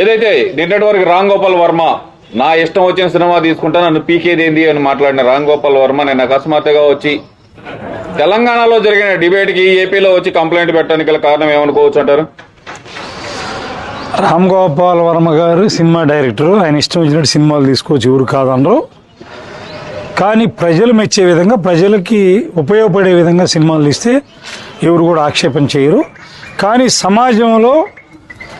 ఏదైతే నిన్నటి వరకు రామ్ గోపాల్ వర్మ నా ఇష్టం వచ్చిన సినిమా తీసుకుంటా నన్ను పీకేది ఏంది అని మాట్లాడిన రామ్ గోపాల్ వర్మ నేను అకస్మాత్తుగా వచ్చి తెలంగాణలో జరిగిన డిబేట్కి ఏపీలో వచ్చి కంప్లైంట్ పెట్టడానికి గల కారణం ఏమనుకోవచ్చు అంటారు? రామ్ గోపాల్ వర్మ గారు సినిమా డైరెక్టర్. ఆయన ఇష్టం వచ్చినట్టు సినిమాలు తీసుకోవచ్చు. ఎవరు కాదనరు. కానీ ప్రజలు మెచ్చే విధంగా ప్రజలకి ఉపయోగపడే విధంగా సినిమాలు తీస్తే ఎవరు కూడా ఆక్షేపణ చేయరు. కానీ సమాజంలో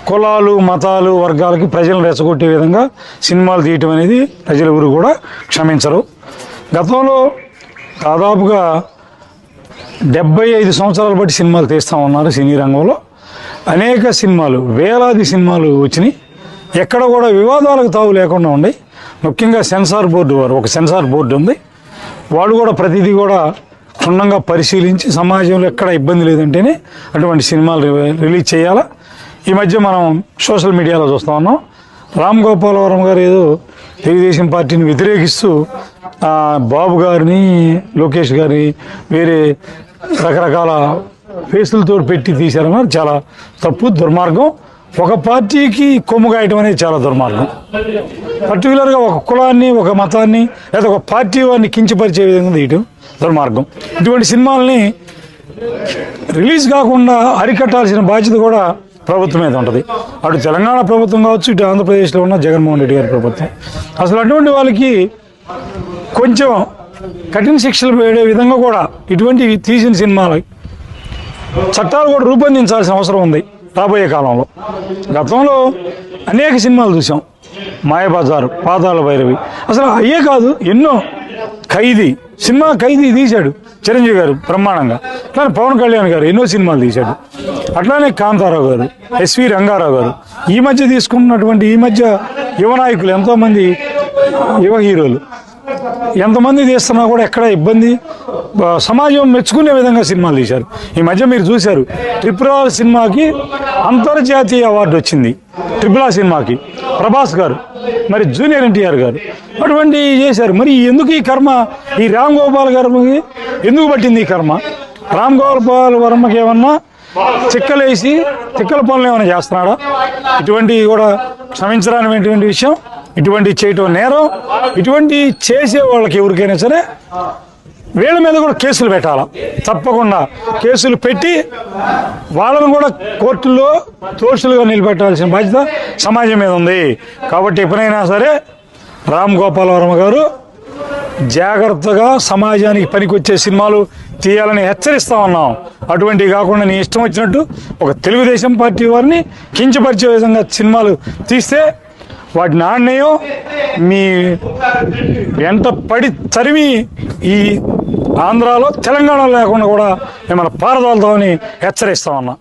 కులాలు మతాలు వర్గాలకి ప్రజలను రెచ్చగొట్టే విధంగా సినిమాలు తీయటం అనేది ప్రజలు ఎవరు కూడా క్షమించరు. గతంలో దాదాపుగా డెబ్బై ఐదు సంవత్సరాల బట్టి సినిమాలు తీస్తూ ఉన్నారు సినీ రంగంలో. అనేక సినిమాలు వేలాది సినిమాలు వచ్చినాయి. ఎక్కడ కూడా వివాదాలకు తావు లేకుండా ఉన్నాయి. ముఖ్యంగా సెన్సార్ బోర్డు వారు ఒక సెన్సార్ బోర్డు ఉంది. వాళ్ళు కూడా ప్రతిదీ కూడా క్షుణ్ణంగా పరిశీలించి సమాజంలో ఎక్కడ ఇబ్బంది లేదంటేనే అటువంటి సినిమాలు రిలీజ్ చేయాలా? ఈ మధ్య మనం సోషల్ మీడియాలో చూస్తూ ఉన్నాం. రామ్ గోపాలవరం గారు ఏదో తెలుగుదేశం పార్టీని వ్యతిరేకిస్తూ బాబు గారిని లోకేష్ గారిని వేరే రకరకాల ఫేసులతో పెట్టి తీశారన్నారు చాలా తప్పు దుర్మార్గం. ఒక పార్టీకి కొమ్ము గాయటం అనేది చాలా దుర్మార్గం. పర్టికులర్గా ఒక కులాన్ని ఒక మతాన్ని లేదా ఒక పార్టీ వారిని కించపరిచే విధంగా తీయటం దుర్మార్గం. ఇటువంటి సినిమాల్ని రిలీజ్ కాకుండా అరికట్టాల్సిన బాధ్యత కూడా ప్రభుత్వం మీద ఉంటుంది. అటు తెలంగాణ ప్రభుత్వం కావచ్చు ఇటు ఆంధ్రప్రదేశ్లో ఉన్న జగన్మోహన్ రెడ్డి గారి ప్రభుత్వం. అసలు అటువంటి వాళ్ళకి కొంచెం కఠిన శిక్షలు వేడే విధంగా కూడా ఇటువంటి తీసిన సినిమాలు చట్టాలు కూడా రూపొందించాల్సిన అవసరం ఉంది. రాబోయే కాలంలో. గతంలో అనేక సినిమాలు చూసాం మాయబజారు పాదాల భైరవి. అసలు అయ్యే కాదు ఎన్నో ఖైదీ సినిమా ఖైదీ తీశాడు చిరంజీవి గారు బ్రహ్మాండంగా. అట్లానే పవన్ కళ్యాణ్ గారు ఎన్నో సినిమాలు తీశాడు. అట్లానే కాంతారావు గారు ఎస్వి రంగారావు గారు. ఈ మధ్య తీసుకున్నటువంటి ఈ మధ్య యువ నాయకులు ఎంతోమంది యువ హీరోలు. ఎంతమంది తీస్తున్నా కూడా ఎక్కడ ఇబ్బంది? సమాజం మెచ్చుకునే విధంగా సినిమాలు తీశారు. ఈ మధ్య మీరు చూశారు ట్రిపుల్ ఆర్ సినిమాకి అంతర్జాతీయ అవార్డు వచ్చింది. ట్రిపుల్ ఆర్ సినిమాకి. ప్రభాస్ గారు మరి జూనియర్ ఎన్టీఆర్ గారు అటువంటి చేశారు. మరి ఎందుకు ఈ కర్మ? ఈ రామ్ గోపాల్ గారికి ఎందుకు పట్టింది ఈ కర్మ? రామ్ గోపాల్ వర్మకి ఏమన్నా చిక్కలేసి చిక్కల పనులు ఏమైనా చేస్తున్నాడా? ఇటువంటి కూడా క్షమించడానికి విషయం. ఇటువంటి చేయటం నేరం. ఇటువంటి చేసే వాళ్ళకి ఎవరికైనా సరే వీళ్ళ మీద కూడా కేసులు పెట్టాలి? తప్పకుండా కేసులు పెట్టి వాళ్ళను కూడా కోర్టుల్లో దోషులుగా నిలబెట్టాల్సిన బాధ్యత సమాజం మీద ఉంది. కాబట్టి ఎప్పుడైనా సరే రామ్ గోపాల్ వర్మ గారు జాగ్రత్తగా సమాజానికి పనికొచ్చే సినిమాలు తీయాలని హెచ్చరిస్తా ఉన్నాం. అటువంటివి కాకుండా నీ ఇష్టం వచ్చినట్టు ఒక తెలుగుదేశం పార్టీ వారిని కించపరిచే విధంగా సినిమాలు తీస్తే వాటి నాణ్యం మీ ఎంత పడి తరిమి ఈ ఆంధ్రాలో తెలంగాణలో లేకుండా కూడా మిమ్మల్ని పారదోలుతామని హెచ్చరిస్తామన్నా